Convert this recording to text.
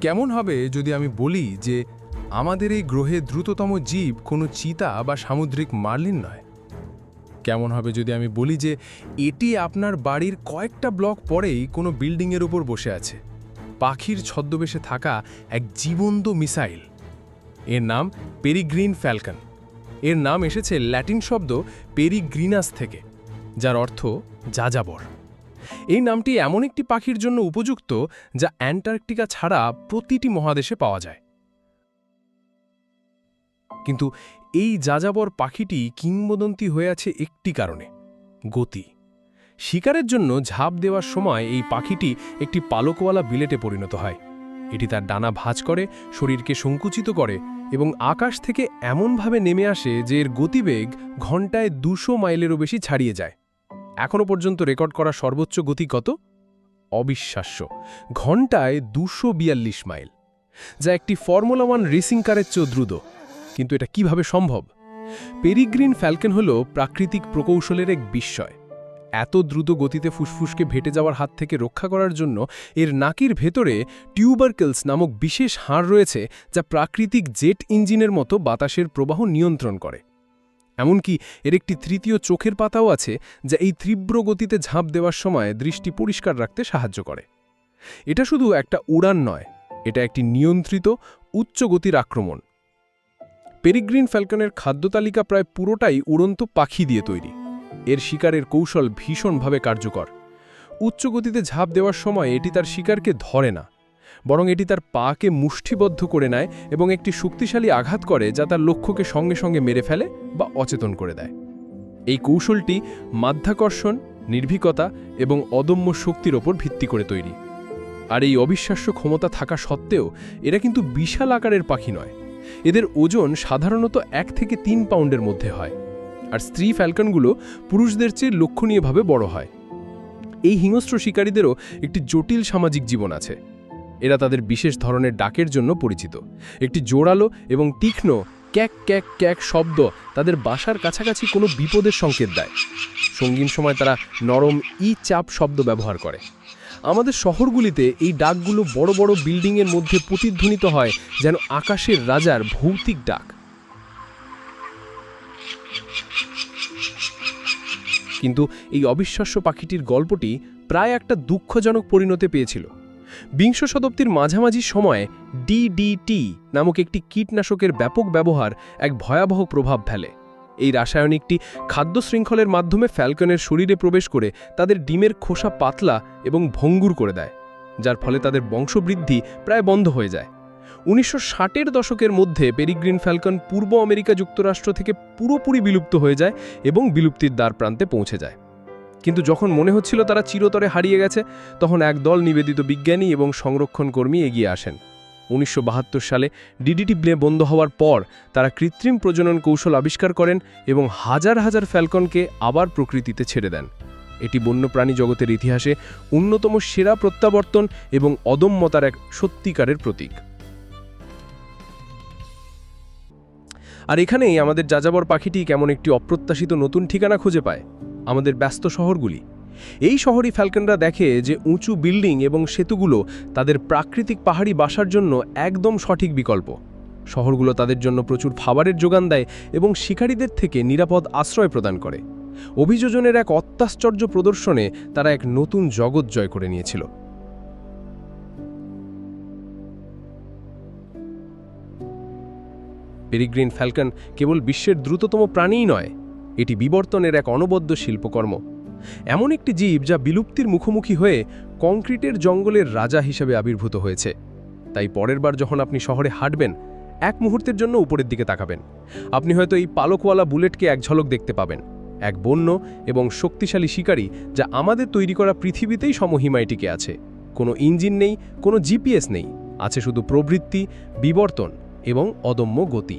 কেমন হবে যদি আমি বলি যে আমাদের এই গ্রহে দ্রুততম জীব কোনো চিতা বা সামুদ্রিক মার্লিন নয়? কেমন হবে যদি আমি বলি যে এটি আপনার বাড়ির কয়েকটা ব্লক পরেই কোনো বিল্ডিংয়ের উপর বসে আছে। পাখির ছদ্মবেশে থাকা এক জীবন্ত মিসাইল। এর নাম পেরিগ্রিন ফ্যালকন। এর নাম এসেছে ল্যাটিন শব্দ পেরিগ্রিনাস থেকে, যার অর্থ যাযাবর। এই নামটি এমন একটি পাখির জন্য উপযুক্ত যা অ্যান্টার্কটিকা ছাড়া প্রতিটি মহাদেশে পাওয়া যায়। কিন্তু এই যাযাবর পাখিটি কিংবদন্তি হয়ে আছে একটি কারণে, গতি। শিকারের জন্য ঝাঁপ দেওয়ার সময় এই পাখিটি একটি পালকওয়ালা বিলেটে পরিণত হয়। এটি তার ডানা ভাঁজ করে, শরীরকে সংকুচিত করে এবং আকাশ থেকে এমনভাবে নেমে আসে যে এর গতিবেগ ঘন্টায় দুশো মাইলেরও বেশি ছাড়িয়ে যায়। এখনও পর্যন্ত রেকর্ড করা সর্বোচ্চ গতি কত? অবিশ্বাস্য। ঘন্টায় দুশো বিয়াল্লিশ মাইল। যা একটি ফর্মুলা ওয়ান রেসিং কারের চেয়েও দ্রুত। কিন্তু এটা কীভাবে সম্ভব? পেরিগ্রিন ফ্যালকেন হল প্রাকৃতিক প্রকৌশলের এক বিস্ময়। এত দ্রুত গতিতে ফুসফুসকে ভেটে যাওয়ার হাত থেকে রক্ষা করার জন্য এর নাকির ভেতরে টিউবারকেলস নামক বিশেষ হাড় রয়েছে, যা প্রাকৃতিক জেট ইঞ্জিনের মতো বাতাসের প্রবাহ নিয়ন্ত্রণ করে। এমনকি এর একটি তৃতীয় চোখের পাতাও আছে যা এই তীব্র গতিতে ঝাঁপ দেওয়ার সময় দৃষ্টি পরিষ্কার রাখতে সাহায্য করে। এটা শুধু একটা উড়ান নয়, এটা একটি নিয়ন্ত্রিত, উচ্চ গতির আক্রমণ। পেরিগ্রিন ফ্যালকনের খাদ্য তালিকা প্রায় পুরোটাই উড়ন্ত পাখি দিয়ে তৈরি। এর শিকারের কৌশল ভীষণভাবে কার্যকর। উচ্চ গতিতে ঝাঁপ দেওয়ার সময় এটি তার শিকারকে ধরে না। বরং এটি তার পাকে মুষ্টিবদ্ধ করে নেয় এবং একটি শক্তিশালী আঘাত করে যা তার লক্ষ্যকে সঙ্গে সঙ্গে মেরে ফেলে বা অচেতন করে দেয়। এই কৌশলটি মাধ্যাকর্ষণ, নির্ভীকতা এবং অদম্য শক্তির ওপর ভিত্তি করে তৈরি। আর এই অবিশ্বাস্য ক্ষমতা থাকা সত্ত্বেও এরা কিন্তু বিশাল আকারের পাখি নয়। এদের ওজন সাধারণত এক থেকে তিন পাউন্ডের মধ্যে হয়। আর স্ত্রী ফ্যালকনগুলো পুরুষদের চেয়ে লক্ষণীয়ভাবে বড় হয়। এই হিংস্র শিকারীদেরও একটি জটিল সামাজিক জীবন আছে। এরা তাদের বিশেষ ধরনের ডাকের জন্য পরিচিত। একটি জোরালো এবং তীক্ষ্ণ ক্যাক ক্যাক ক্যাক শব্দ তাদের বাসার কাছাকাছি কোনো বিপদের সংকেত দেয়। সঙ্গীন সময় তারা নরম ই চাপ শব্দ ব্যবহার করে। আমাদের শহরগুলিতে এই ডাকগুলো বড় বড় বিল্ডিংয়ের মধ্যে প্রতিধ্বনিত হয় যেন আকাশের রাজার ভৌতিক ডাক। কিন্তু এই অবিশ্বাস্য পাখিটির গল্পটি প্রায় একটা দুঃখজনক পরিণতি পেয়েছিল। বিংশ শতাব্দীর মাঝামাঝি সময়ে ডিডিটি নামক একটি কীটনাশকের ব্যাপক ব্যবহার এক ভয়াবহ প্রভাব ফেলে। এই রাসায়নিকটি খাদ্য শৃঙ্খলের মাধ্যমে ফ্যালকনের শরীরে প্রবেশ করে তাদের ডিমের খোসা পাতলা এবং ভঙ্গুর করে দেয়, যার ফলে তাদের বংশবৃদ্ধি প্রায় বন্ধ হয়ে যায়। উনিশশো ষাটের দশকের মধ্যে পেরিগ্রিন ফ্যালকন পূর্ব আমেরিকা যুক্তরাষ্ট্র থেকে পুরোপুরি বিলুপ্ত হয়ে যায় এবং বিলুপ্তির দ্বার প্রান্তে পৌঁছে যায়। কিন্তু যখন মনে হচ্ছিল তারা চিরতরে হারিয়ে গেছে, তখন এক দল নিবেদিত বিজ্ঞানী এবং সংরক্ষণ কর্মী এগিয়ে আসেন। উনিশশো বাহাত্তর সালে ডিডিটি ব্লে বন্ধ হওয়ার পর তারা কৃত্রিম প্রজনন কৌশল আবিষ্কার করেন এবং হাজার হাজার ফ্যালকনকে আবার প্রকৃতিতে ছেড়ে দেন। এটি বন্যপ্রাণী জগতের ইতিহাসে অন্যতম সেরা প্রত্যাবর্তন এবং অদম্যতার এক সত্যিকারের প্রতীক। আর এখানেই আমাদের যাযাবর পাখিটি কেমন একটি অপ্রত্যাশিত নতুন ঠিকানা খুঁজে পায়? আমাদের ব্যস্ত শহরগুলি। এই শহরই ফ্যালকনরা দেখে যে উঁচু বিল্ডিং এবং সেতুগুলো তাদের প্রাকৃতিক পাহাড়ি বাসার জন্য একদম সঠিক বিকল্প। শহরগুলো তাদের জন্য প্রচুর খাবারের যোগান দেয় এবং শিকারীদের থেকে নিরাপদ আশ্রয় প্রদান করে। অভিযোজনের এক অত্যাশ্চর্য প্রদর্শনে তারা এক নতুন জগৎ জয় করে নিয়েছিল। পেরিগ্রিন ফ্যালকন কেবল বিশ্বের দ্রুততম প্রাণীই নয় এটি বিবর্তনের এক অনবদ্য শিল্পকর্ম। এমন একটি জীব যা বিলুপ্তির মুখোমুখি হয়ে কংক্রিটের জঙ্গলের রাজা হিসেবে আবির্ভূত হয়েছে। তাই পরের বার যখন আপনি শহরে হাঁটবেন, এক মুহূর্তের জন্য উপরের দিকে তাকাবেন। আপনি হয়তো এই পালকওয়ালা বুলেটকে এক ঝলক দেখতে পাবেন। এক বন্য এবং শক্তিশালী শিকারী যা আমাদের তৈরি করা পৃথিবীতেই সমহিমায় টিকে আছে। কোনো ইঞ্জিন নেই, কোনো জিপিএস নেই। আছে শুধু প্রবৃত্তি, বিবর্তন এবং অদম্য গতি।